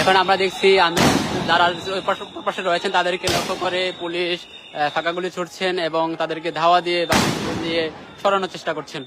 এখন আমরা দেখছি আমি যারা পাশে রয়েছেন, তাদেরকে লক্ষ্য করে পুলিশ ফাঁকাগুলি ছুটছেন এবং তাদেরকে ধাওয়া দিয়ে দিয়ে সরানোর চেষ্টা করছেন।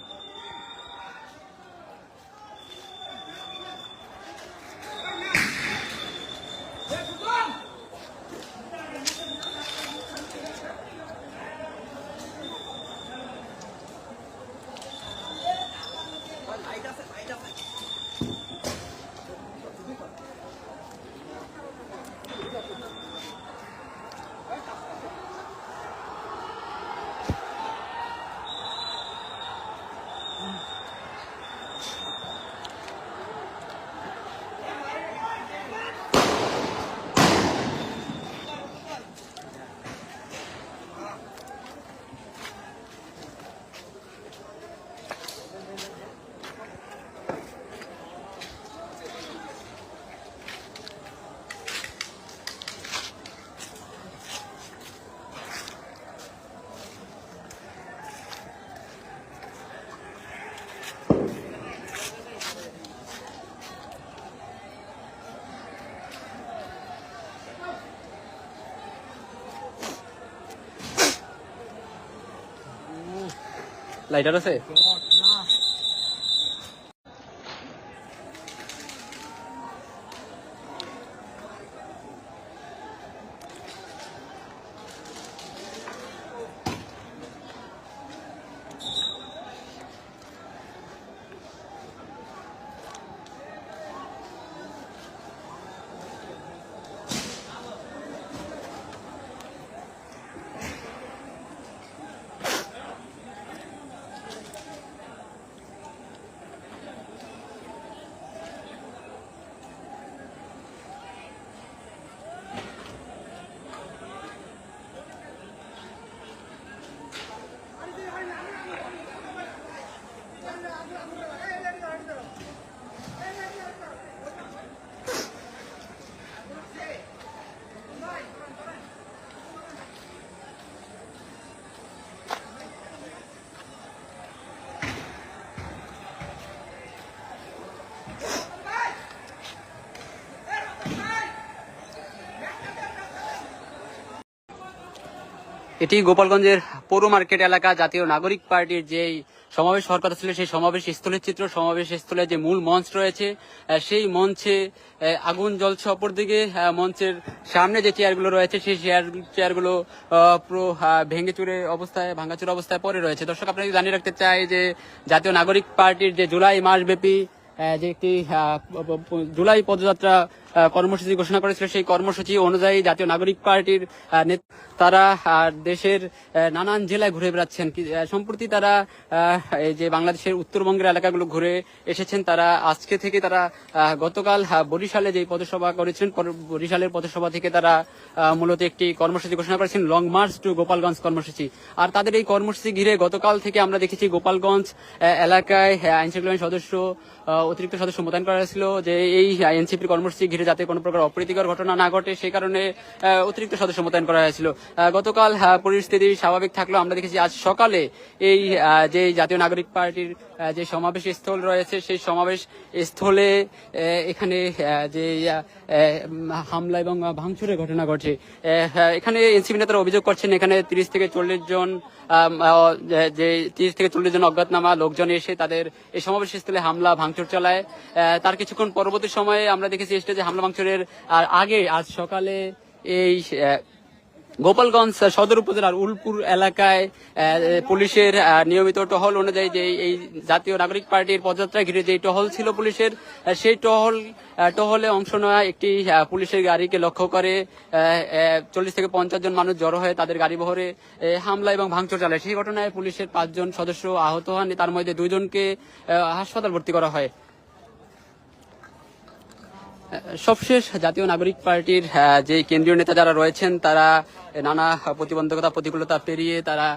লাইটার আছে? এটি গোপালগঞ্জের পৌর মার্কেট এলাকা জাতীয় নাগরিক পার্টির যে সমাবেশ হওয়ার কথা ছিল, সেই সমাবেশ স্থলের চিত্র, সমাবেশ স্থলে যে মূল মঞ্চ রয়েছে সেই মঞ্চে আগুন জ্বলছে অপরদিকে মঞ্চের সামনে যে চেয়ারগুলো রয়েছে, সেই চেয়ার, চেয়ারগুলো পুরো ভেঙে চুরে অবস্থায়, ভাঙাচুর অবস্থায় পরে রয়েছে। দর্শক আপনাকে জানিয়ে রাখতে চাই যে জাতীয় নাগরিক পার্টির যে জুলাই মাসব্যাপী যে একটি জুলাই পদযাত্রা কর্মসূচি ঘোষণা করেছিল সেই কর্মসূচি অনুযায়ী জাতীয় নাগরিক পার্টির তারা দেশের নানান জেলায় ঘুরে বেড়াচ্ছেন। সম্প্রতি তারা যে বাংলাদেশের উত্তরবঙ্গের এলাকাগুলো ঘুরে এসেছেন তারা আজকে থেকে তারা গতকাল বরিশালে যে পথসভা করেছেন বরিশালের পথসভা থেকে তারা মূলত একটি কর্মসূচি ঘোষণা করেছেন লং মার্চ টু গোপালগঞ্জ কর্মসূচি। আর তাদের এই কর্মসূচি ঘিরে গতকাল থেকে আমরা দেখেছি গোপালগঞ্জ এলাকায় আহ, আইন শৃঙ্খলা বাহিনীর সদস্য অতিরিক্ত সদস্য মোতায়েন করা হয়েছিল যে এই এনসিপির কর্মসূচি ঘিরে যাতে কোনো প্রকার অপ্রীতিকর ঘটনা না ঘটে, সেই কারণে অতিরিক্ত সদস্য মোতায়েন করা হয়েছিল। গতকাল পরিস্থিতি স্বাভাবিক থাকলেও আমরা দেখেছি আজ সকালে এই যে জাতীয় নাগরিক পার্টির যে সমাবেশ স্থল রয়েছে সেই সমাবেশ স্থলে এখানে যে হামলা এবং ভাঙচুরের ঘটনা ঘটে আহ, হ্যাঁ, এখানে এনসিপি নেতারা অভিযোগ করছেন এখানে তিরিশ থেকে চল্লিশ জন যে- তিরিশ থেকে চল্লিশ জন অজ্ঞাতনামা লোকজন এসে তাদের এই সমাবেশ স্থলে হামলা ভাঙচুর চালায়। তার কিছুক্ষণ পরবর্তী সময়ে আমরা দেখেছি স্টেজে হামলা ভাঙচুরের আর আগে আজ সকালে এই গোপালগঞ্জ সদর উপজেলার উলপুর এলাকায় পুলিশের নিয়মিত টহল অনুযায়ী যে এই জাতীয় নাগরিক পার্টির পদযাত্রা ঘিরে যে টহল ছিল পুলিশের সেই টহল টহলে অংশ নেওয়া একটি পুলিশের গাড়িকে লক্ষ্য করে চল্লিশ থেকে পঞ্চাশ জন মানুষ জড়ো হয়ে তাদের গাড়ি বহরে হামলা এবং ভাঙচুর চালায়। সেই ঘটনায় পুলিশের পাঁচজন সদস্য আহত হন তার মধ্যে দুইজনকে আহ, হাসপাতাল ভর্তি করা হয়। সবশেষ জাতীয় নাগরিক পার্টির যে কেন্দ্রীয় নেতা যারা রয়েছেন, তারা নানা প্রতিবন্ধকতা, প্রতিকূলতা পেরিয়ে তারা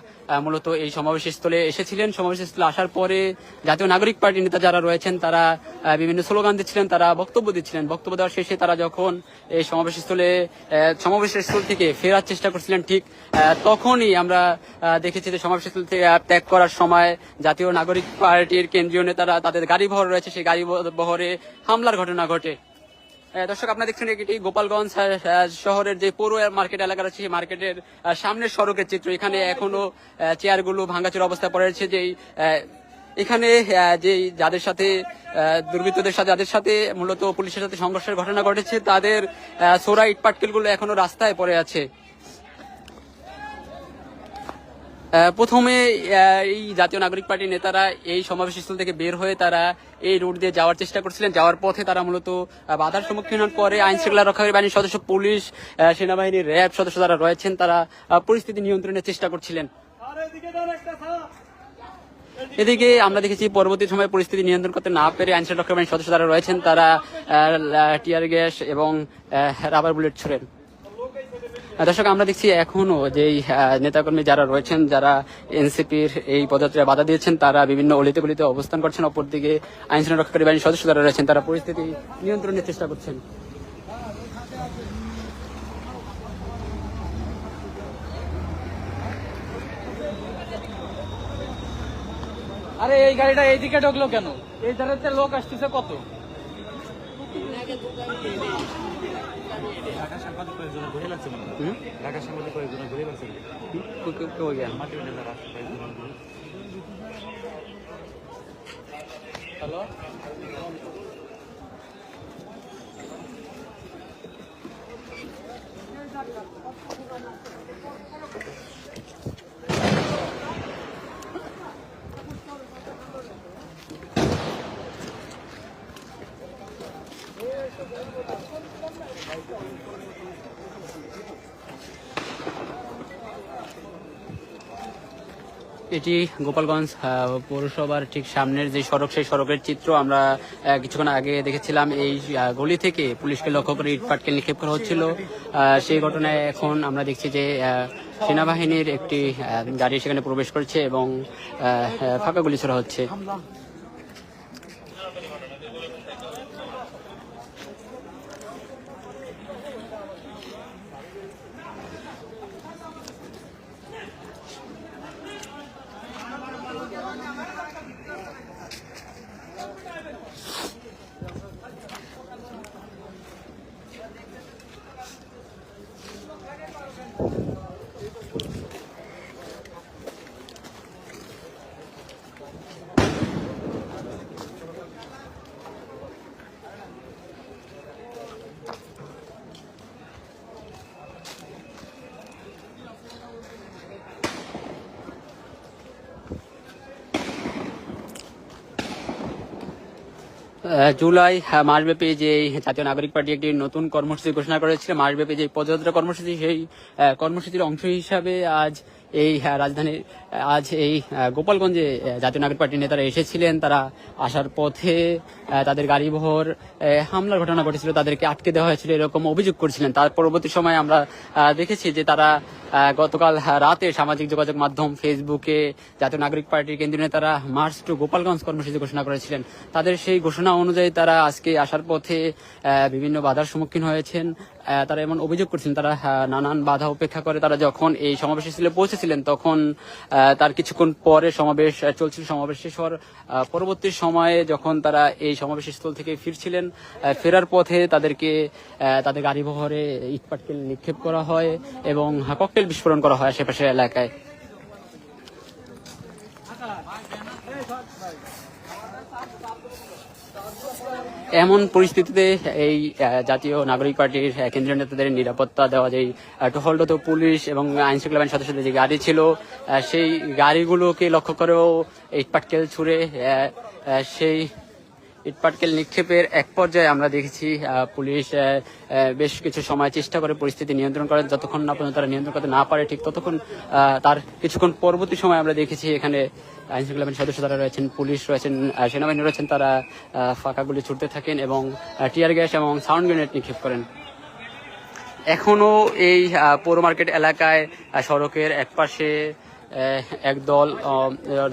মূলত এই সমাবেশ স্থলে এসেছিলেন। সমাবেশ স্থলে আসার পরে জাতীয় নাগরিক পার্টির নেতা যারা রয়েছেন, তারা বিভিন্ন স্লোগান দিচ্ছিলেন, তারা বক্তব্য দিচ্ছিলেন। বক্তব্য দেওয়ার শেষে তারা যখন এই সমাবেশ স্থলে সমাবেশ স্থল থেকে ফেরার চেষ্টা করছিলেন, ঠিক তখনই আমরা দেখেছি যে সমাবেশ স্থল থেকে ত্যাগ করার সময় জাতীয় নাগরিক পার্টির কেন্দ্রীয় নেতারা তাদের গাড়ি বহর রয়েছে। সেই গাড়ি বহরে হামলার ঘটনা ঘটে। দর্শক, আপনারা দেখছেন এটি গোপালগঞ্জ শহরের যে পৌর মার্কেট এলাকা রয়েছে সেই মার্কেটের সামনের সড়কের চিত্র। এখানে এখনও চেয়ারগুলো ভাঙাচোর অবস্থায় পড়ে রয়েছে, যেই এখানে যে যাদের সাথে দুর্বৃত্তদের সাথে, যাদের সাথে মূলত পুলিশের সাথে সংঘর্ষের ঘটনা ঘটেছে, তাদের সোরা ইট পাটকেলগুলো এখনও রাস্তায় পড়ে আছে। প্রথমে এই জাতীয় নাগরিক পার্টির নেতারা এই সমাবেশ স্থল থেকে বের হয়ে তারা এই রোড দিয়ে যাওয়ার চেষ্টা করছিলেন। যাওয়ার পথে তারা মূলত বাধার সম্মুখীন হওয়ার পরে আইন শৃঙ্খলা রক্ষাকারী বাহিনীর সদস্য, পুলিশ সেনাবাহিনীর র্যাব সদস্য যারা রয়েছেন, তারা পরিস্থিতি নিয়ন্ত্রণের চেষ্টা করছিলেন। এদিকে আমরা দেখেছি, পরবর্তী সময়ে পরিস্থিতি নিয়ন্ত্রণ করতে না পেরে আইন শৃঙ্খলা রক্ষাকারী বাহিনীর সদস্য যারা রয়েছেন, তারা টিয়ার গ্যাস এবং রাবার বুলেট ছুড়েন। দর্শক, আমরা দেখছি এখনও যেই নেতাকর্মী যারা রয়েছেন, যারা এনসিপির এই পদযাত্রায় বাধা দিয়েছেন, তারা বিভিন্ন অলিতে গলিতে অবস্থান করছেন, অপরদিকে আইন শৃঙ্খলা রক্ষাকারী বাহিনীর সদস্য যারা রয়েছেন, তারা পরিস্থিতি নিয়ন্ত্রণের চেষ্টা করছেন। আরে, এই গাড়িটা এইদিকে ঢুকলো কেন? এই ধারে লোক আসতেছে কত? ঢাকা সাংবাদিক কয়েকজন ঘুরে লাগছে মনে হয়? ঢাকা সাংবাদিক কয়েকজন ঘুরে লাগছে? মাটি হ্যালো? এটি গোপালগঞ্জ পৌরসভার ঠিক সামনের যে সড়ক, সেই সড়কের চিত্র আমরা কিছুক্ষণ আগে দেখেছিলাম। এই গলি থেকে পুলিশকে লক্ষ্য করে ইট পাটকেল নিক্ষেপ করা হচ্ছিল। সেই ঘটনায় এখন আমরা দেখছি যে সেনাবাহিনীর একটি গাড়ি সেখানে প্রবেশ করছে এবং ফাঁকা গুলি ছোড়া হচ্ছে। জুলাই আহ, মাসব্যাপী যে জাতীয় নাগরিক পার্টি একটি নতুন কর্মসূচি ঘোষণা করেছিল মাসব্যাপী যে পদযাত্রা কর্মসূচি সেই কর্মসূচির অংশ হিসাবে আজ এই রাজধানীর আজ এই গোপালগঞ্জে জাতীয় নাগরিক পার্টির নেতারা এসেছিলেন। তারা আসার পথে তাদের গাড়িবহর হামলার ঘটনা ঘটেছিল, তাদেরকে আটকে দেওয়া হয়েছিল, এরকম অভিযোগ করছিলেন। তার পরবর্তী সময় আমরা দেখেছি যে তারা গতকাল রাতে সামাজিক যোগাযোগ মাধ্যম ফেসবুকে জাতীয় নাগরিক পার্টির কেন্দ্রীয় নেতারা মার্চ টু গোপালগঞ্জ কর্মসূচি ঘোষণা করেছিলেন। তাদের সেই ঘোষণা অনুযায়ী তারা আজকে আসার পথে বিভিন্ন বাধার সম্মুখীন হয়েছেন। তারা এমন অভিযোগ করছেন, তারা নানান বাধা উপেক্ষা করে। তারা যখন এই সমাবেশ স্থলে পৌঁছেছিলেন, তখন তার কিছুক্ষণ পরে সমাবেশ চলছিল সমাবেশ শেষ হওয়ার পরবর্তী সময়ে যখন তারা এই সমাবেশ স্থল থেকে ফিরছিলেন ফেরার পথে তাদেরকে তাদের গাড়ি বহরে ইটপাটকেল নিক্ষেপ করা হয় এবং ককটেল বিস্ফোরণ করা হয় আশেপাশের এলাকায়। এমন পরিস্থিতিতে এই জাতীয় নাগরিক পার্টির কেন্দ্রীয় নেতাদের নিরাপত্তা দেওয়া যে টহল টহলরত পুলিশ এবং আইন শৃঙ্খলা বাহিনীর সদস্যদের যে গাড়ি ছিল সেই গাড়িগুলোকে লক্ষ্য করেও ইটপাটকেল ছুড়ে আহ, আহ, সেই ইটপাটকেল নিক্ষেপের এক পর্যায়ে আমরা দেখেছি পুলিশ বেশ কিছু সময় চেষ্টা করে পরিস্থিতি নিয়ন্ত্রণ করে যতক্ষণ না পর্যন্ত তারা নিয়ন্ত্রণ করতে না পারে, ঠিক ততক্ষণ তার কিছুক্ষণ পরবর্তী সময় আমরা দেখেছি এখানে আইন শৃঙ্খলা বাহিনীর সদস্য তারা রয়েছেন, পুলিশ রয়েছেন সেনাবাহিনী রয়েছেন, তারা ফাঁকাগুলি ছুটতে থাকেন এবং টিয়ার গ্যাস এবং সাউন্ড গ্রেনেড নিক্ষেপ করেন। এখনও এই পৌর মার্কেট এলাকায় সড়কের একপাশে একদল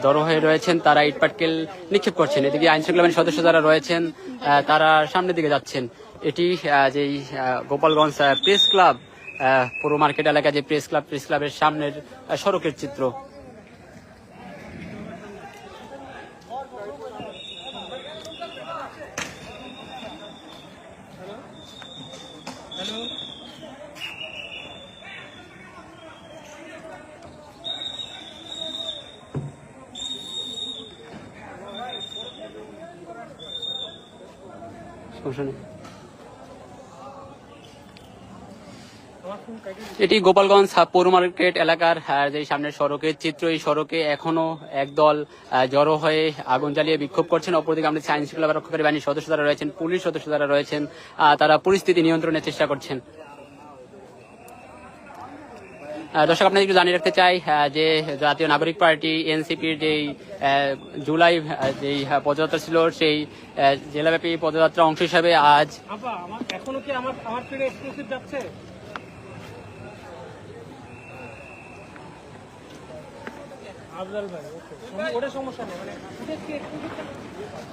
জড়ো হয়ে রয়েছেন, তারা ইট পাটকেল নিক্ষেপ করছেন। এদিকে আইন শৃঙ্খলা বাহিনীর সদস্য যারা রয়েছেন তারা সামনের দিকে যাচ্ছেন। এটি যেই গোপালগঞ্জ প্রেস ক্লাব পৌর মার্কেট এলাকায় যে প্রেস ক্লাব, প্রেস ক্লাবের সামনের সড়কের চিত্র। এটি গোপালগঞ্জ পৌর মার্কেট এলাকার যে সামনের সড়কের চিত্র, এই সড়কে এখনও একদল জড়ো হয়ে আগুন জ্বালিয়ে বিক্ষোভ করছেন। অপরদিকে আমাদের আইন শৃঙ্খলা রক্ষাকারী বাহিনীর সদস্য যারা রয়েছেন, পুলিশ সদস্য যারা রয়েছেন তারা পরিস্থিতি নিয়ন্ত্রণের চেষ্টা করছেন। দর্শক, আপনাদের একটু জানিয়ে রাখতে চাই যে জাতীয় নাগরিক পার্টি, এনসিপির যেই জুলাই যেই পদযাত্রা ছিল, সেই জেলাব্যাপী পদযাত্রা অংশ হিসাবে আজ এখনও কি আমার আমার যাচ্ছে?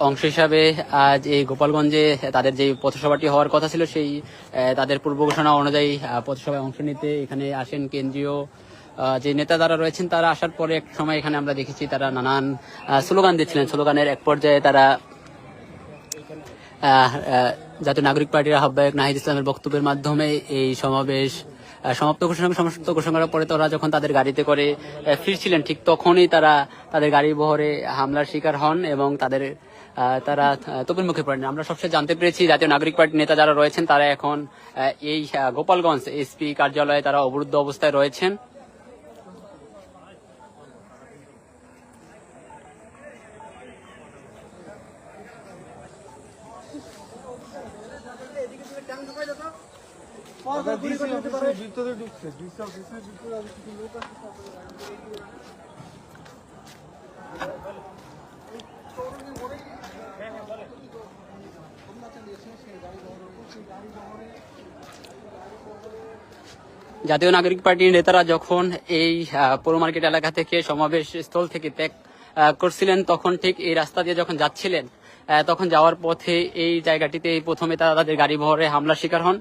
অংশ হিসাবে আজ এই গোপালগঞ্জে তাদের যে পথসভাটি হওয়ার কথা ছিল, সেই তাদের পূর্ব ঘোষণা অনুযায়ী পথসভায় অংশ নিতে এখানে আসেন কেন্দ্রীয় যে নেতা যারা রয়েছেন, তারা আসার পরে এক সময় এখানে আমরা দেখেছি তারা নানান স্লোগান দিচ্ছিলেন। স্লোগানের এক পর্যায়ে তারা জাতীয় নাগরিক পার্টির আহ্বায়ক নাহিদ ইসলামের বক্তব্যের মাধ্যমে এই সমাবেশ সমাপ্ত ঘোষণা সমাপ্ত ঘোষণা করার পরে তারা যখন তাদের গাড়িতে করে ফিরছিলেন, ঠিক তখনই তারা তাদের গাড়ি বহরে হামলার শিকার হন এবং তাদের তারা তোপের মুখে পড়েন। আমরা সবসময় জানতে পেরেছি জাতীয় নাগরিক পার্টির নেতা যারা রয়েছেন, তারা এখন এই গোপালগঞ্জ এসপি কার্যালয়ে তারা অবরুদ্ধ অবস্থায় রয়েছেন। জাতীয় নাগরিক পার্টির নেতারা যখন এই আহ, পৌর মার্কেট এলাকা থেকে সমাবেশ স্থল থেকে ত্যাগ করছিলেন তখন ঠিক এই রাস্তা দিয়ে যখন যাচ্ছিলেন আহ, তখন যাওয়ার পথে এই জায়গাটিতে প্রথমে তারা তাদের গাড়ি বহরে হামলার শিকার হন।